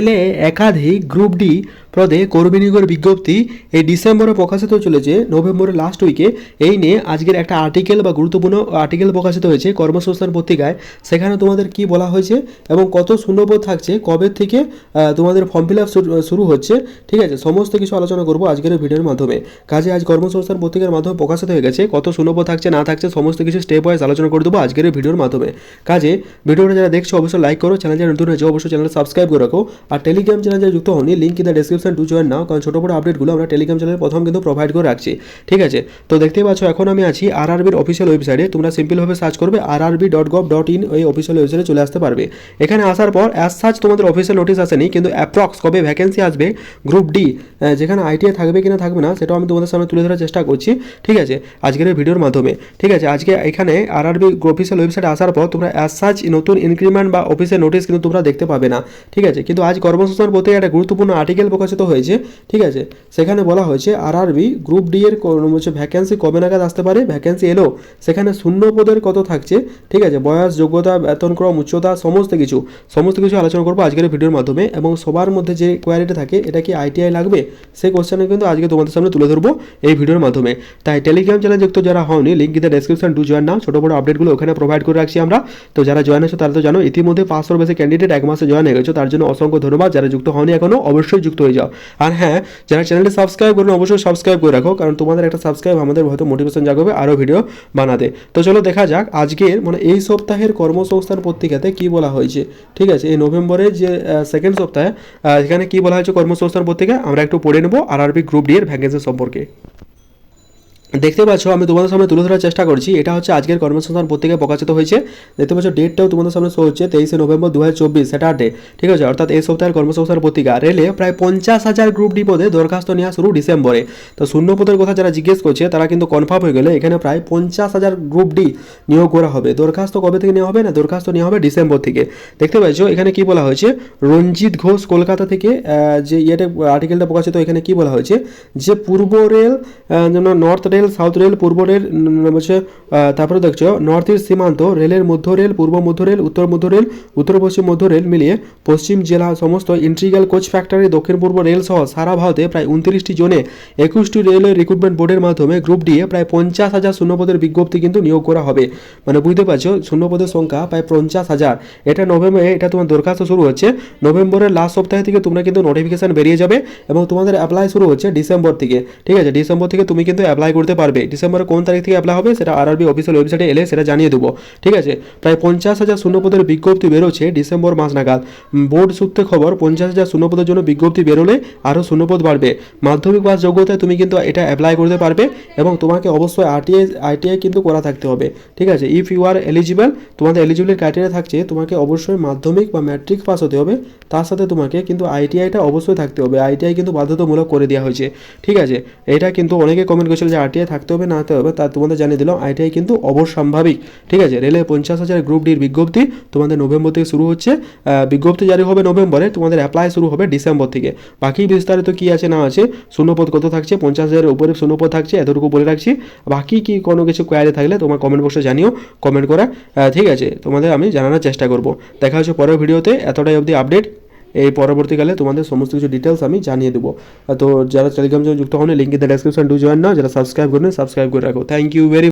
এলে একাধিক group D পদে কর্মী নিয়োগের বিজ্ঞপ্তি এই ডিসেম্বরে প্রকাশিত চলেছে। নভেম্বরের লাস্ট উইকে এই নিয়ে আজকের একটা আর্টিকেল বা গুরুত্বপূর্ণ আর্টিকেল প্রকাশিত হয়েছে কর্মসংস্থান পত্রিকায়। সেখানে তোমাদের কি বলা হয়েছে এবং কত শূন্যপদ থাকছে, কবে থেকে তোমাদের ফর্ম ফিল আপ শুরু হচ্ছে, ঠিক আছে? সমস্ত কিছু আলোচনা করব আজকের ভিডিওর মাধ্যমে। কাজে আজ কর্মসংস্থান পত্রিকার মাধ্যমে প্রকাশিত হয়ে গেছে। কত শূন্যপদ থাকছে, না থাকছে, সমস্ত কিছু স্টেপ ওয়াইজ আলোচনা করে দেবো আজকের ভিডিওর মাধ্যমে। কাজে ভিডিওটা যারা দেখছ, অবশ্যই লাইক করো, চ্যানেল যারা নতুন হয়েছে, অবশ্যই চ্যানেল সাবস্ক্রাইব করে রাখো। আর টেলিগ্রাম চ্যানেল যুক্ত হয়নি link the description to join now কারণ ছোটো বড় আপডেটগুলো আমরা টেলিগ্রাম চ্যানেলে প্রথম কিন্তু প্রোভাইড করে রাখছি। ঠিক আছে? তো দেখতেই পাচ্ছ, এখন আমি আছি আর আরবির অফিসিয়াল ওয়েবসাইটে তোমরা সিম্পলভাবে সার্চ করবে R RB dot gov dot in ওই অফিসিয়াল ওয়েবসাইটে চলে আসতে পারবে। এখানে আসার পর অ্যাজ সার্চ তোমাদের অফিসিয়াল নোটিস আসেনি, কিন্তু অ্যাপ্রক্স কবে ভ্যাকেন্সি আসবে গ্রুপ ডি যেখানে আইটিআই থাকবে কিনা, থাকবে না, সেটাও আমি তোমাদের সামনে তুলে ধরার চেষ্টা করছি। ঠিক আছে? আজকের এই ভিডিওর মাধ্যমে। ঠিক আছে? আজকে এখানে আর আরবি অফিসিয়াল ওয়েবসাইটে আসার পর, তোমরা অ্যাজ সার্চ নতুন ইনক্রিমেন্ট বা অফিসের নোটিস কিন্তু তোমরা দেখতে পাবে না। ঠিক আছে? কিন্তু আজ কর্মসংস্থান পত্রিকায় একটা গুরুত্বপূর্ণ আর্টিকেল প্রকাশিত হয়েছে, ঠিক আছে? সেখানে বলা হয়েছে আর আরবি গ্রুপ ডি এর হচ্ছে ভ্যাকেন্সি কবে নাগাদ আসতে পারে? ভ্যাকেন্সি এলো। সেখানে শূন্য পদের কত থাকছে? ঠিক আছে? বয়স, যোগ্যতা বেতনক্রম উচ্চতা, সমস্ত কিছু সমস্ত কিছু আলোচনা করব আজকের ভিডিওর মাধ্যমে। এবং সবার মধ্যে যে কোয়ালিটি থাকে, এটা কি আইটিআই লাগবে? সেই কোশ্চেনে কিন্তু আজকে তোমাদের সামনে তুলে ধরবো এই ভিডিওর মাধ্যমে। তাই টেলিগ্রাম চ্যানেল যুক্ত যারা হওনি link the description to join না ছোটো বড় আপডেটগুলো ওখানে প্রোভাইড করে রাখছি আমরা। তো যারা জয়েন আছো, তারা তো জানো, ইতিমধ্যে পাঁচশোর বেশি ক্যান্ডিডেট এক মাসে জয়েন হয়ে গেছো। তার জন্য অসংখ্য ধন্যবাদ। যারা যুক্ত হওনি এখনও, অবশ্যই যুক্ত হয়ে যাও। আর হ্যাঁ যারা চ্যানেলটি সাবস্ক্রাইব করুন, অবশ্যই সাবস্ক্রাইব করে রাখো, কারণ তোমাদের একটা সাবস্ক্রাইব আমাদের হয়তো মোটিভেশন জাগাবে আরও ভিডিও বানাতে। তো চলো দেখা যাক আজকের মানে এই সপ্তাহের কর্মসংস্থান পত্রিকাতে কি বলা হয়েছে। ঠিক আছে, এই নভেম্বরের যে সেকেন্ড সপ্তাহে এখানে কি বলা হয়েছে কর্মসংস্থান পত্রিকা আমরা একটু পড়ে নেব আর আরবি গ্রুপ ডি এর ভ্যাকেন্সি সম্পর্কে। দেখতে পাচ্ছ, আমি তোমাদের সামনে তুলে ধরার চেষ্টা করছি। এটা হচ্ছে আজকের কর্মসংস্থান পত্রিকায় প্রকাশিত হয়েছে। দেখতে পাচ্ছ ডেটটাও তোমাদের সামনে শো হচ্ছে, তেইশে নভেম্বর দু হাজার চব্বিশ ঠিক আছে, অর্থাৎ এই সপ্তাহের কর্মসংস্থান পত্রিকা। রেলে প্রায় পঞ্চাশ হাজার গ্রুপ ডি পদে দরখাস্ত নেওয়া শুরু ডিসেম্বরে। তো শূন্য পদের কথা যারা জিজ্ঞেস করছে, তারা কিন্তু কনফার্ম হয়ে গেলে, এখানে প্রায় পঞ্চাশ হাজার গ্রুপ ডি নিয়োগ করা হবে। দরখাস্ত কবে থেকে নেওয়া হবে না, দরখাস্ত নেওয়া হবে ডিসেম্বর থেকে। দেখতে পাচ্ছ, এখানে কি বলা হয়েছে? রঞ্জিত ঘোষ কলকাতা থেকে যে ইয়েটা আর্টিকেলটা প্রকাশিত, এখানে কি বলা হয়েছে? যে পূর্ব rail north rail south rail, পূর্ব রেল হচ্ছে তারপরে দেখছ নর্থ ইস্ট সীমান্ত, রেলের মধ্য রেল, পূর্ব মধ্য রেল, উত্তর মধ্য রেল, উত্তর পশ্চিম মধ্য রেল মিলিয়ে পশ্চিম জেলা সমস্ত ইন্ট্রিগাল কোচ ফ্যাক্টরি দক্ষিণ পূর্ব রেল সহ সারা ভারতে প্রায় উনত্রিশটি জনে একুশটি রেলওয়ে রিক্রুটমেন্ট বোর্ডের মাধ্যমে গ্রুপ দিয়ে প্রায় পঞ্চাশ হাজার শূন্যপদের বিজ্ঞপ্তি কিন্তু নিয়োগ করা হবে। মানে বুঝতে পারছ, শূন্যপদের সংখ্যা প্রায় পঞ্চাশ হাজার। এটা নভেম্বরে, এটা তোমার দরখাস্ত শুরু হচ্ছে। নভেম্বরের লাস্ট সপ্তাহ থেকে তোমরা কিন্তু নোটিফিকেশন বেরিয়ে যাবে এবং তোমাদের অ্যাপ্লাই শুরু হচ্ছে ডিসেম্বর থেকে। ঠিক আছে, ডিসেম্বর থেকে তুমি কিন্তু অ্যাপ্লাই করতে পারবে। ডিসেম্বরের কোন তারিখ থেকে অ্যাপ্লাই হবে সেটা আরআরবি অফিসিয়াল ওয়েবসাইটে এলে সেটা জানিয়ে দেবো। ঠিক আছে? প্রায় পঞ্চাশ হাজার শূন্যপদের বিজ্ঞপ্তি বেরোচ্ছে ডিসেম্বর মাস নাগাদ। বোর্ড সূত্রে খবর, পঞ্চাশ হাজার শূন্যপদের জন্য বিজ্ঞপ্তি বেরোলে আরও শূন্যপদ বাড়বে। মাধ্যমিক পাস যোগ্যতায় তুমি কিন্তু এটা অ্যাপ্লাই করতে পারবে এবং তোমাকে অবশ্যই আরটিআই আইটিআই কিন্তু করা থাকতে হবে। ঠিক আছে? ইফ ইউ আর এলিজিবল তোমাদের এলিজিবিলিটি ক্রাইটেরিয়া থাকছে, তোমাকে অবশ্যই মাধ্যমিক বা ম্যাট্রিক পাস হতে হবে। তার সাথে তোমাকে কিন্তু আইটিআইটা অবশ্যই থাকতে হবে। আইটিআই কিন্তু বাধ্যতামূলক করে দেওয়া হয়েছে। ঠিক আছে? এটা কিন্তু অনেকে কমেন্ট করেছিল যে আরটিআই থাকতে হবে, না হবে, তা তোমাদের জানিয়ে দিলাম। আইটিআই কিন্তু অবশ্যম্ভাবিক ঠিক আছে রেলে পঞ্চাশ হাজার গ্রুপ ডির বিজ্ঞপ্তি তোমাদের নভেম্বর থেকে শুরু হচ্ছে। বিজ্ঞপ্তি জারি হবে নভেম্বরে, তোমাদের অ্যাপ্লাই শুরু হবে ডিসেম্বর থেকে। বাকি বিস্তারিত কি আছে, না আছে, শূন্যপদ কত থাকছে? পঞ্চাশ হাজারের উপরে শূন্যপদ থাকছে, এতটুকু বলে রাখছি। বাকি কি কোনো কিছু কোয়ারি থাকলে তোমার কমেন্ট বক্সে জানিও কমেন্ট করা। ঠিক আছে, তোমাদের আমি জানানোর চেষ্টা করব। দেখা হচ্ছে পরের ভিডিওতে, এতটাই অবধি আপডেট এই পরবর্তীকালে তোমাদের সমস্ত কিছু ডিটেলস আমি জানিয়ে দেবো। তো যারা টেলিগ্রাম যুক্ত হন link in the description to join না যারা সাবস্ক্রাইব করবেন সাবস্ক্রাইব করে রাখো। Thank you very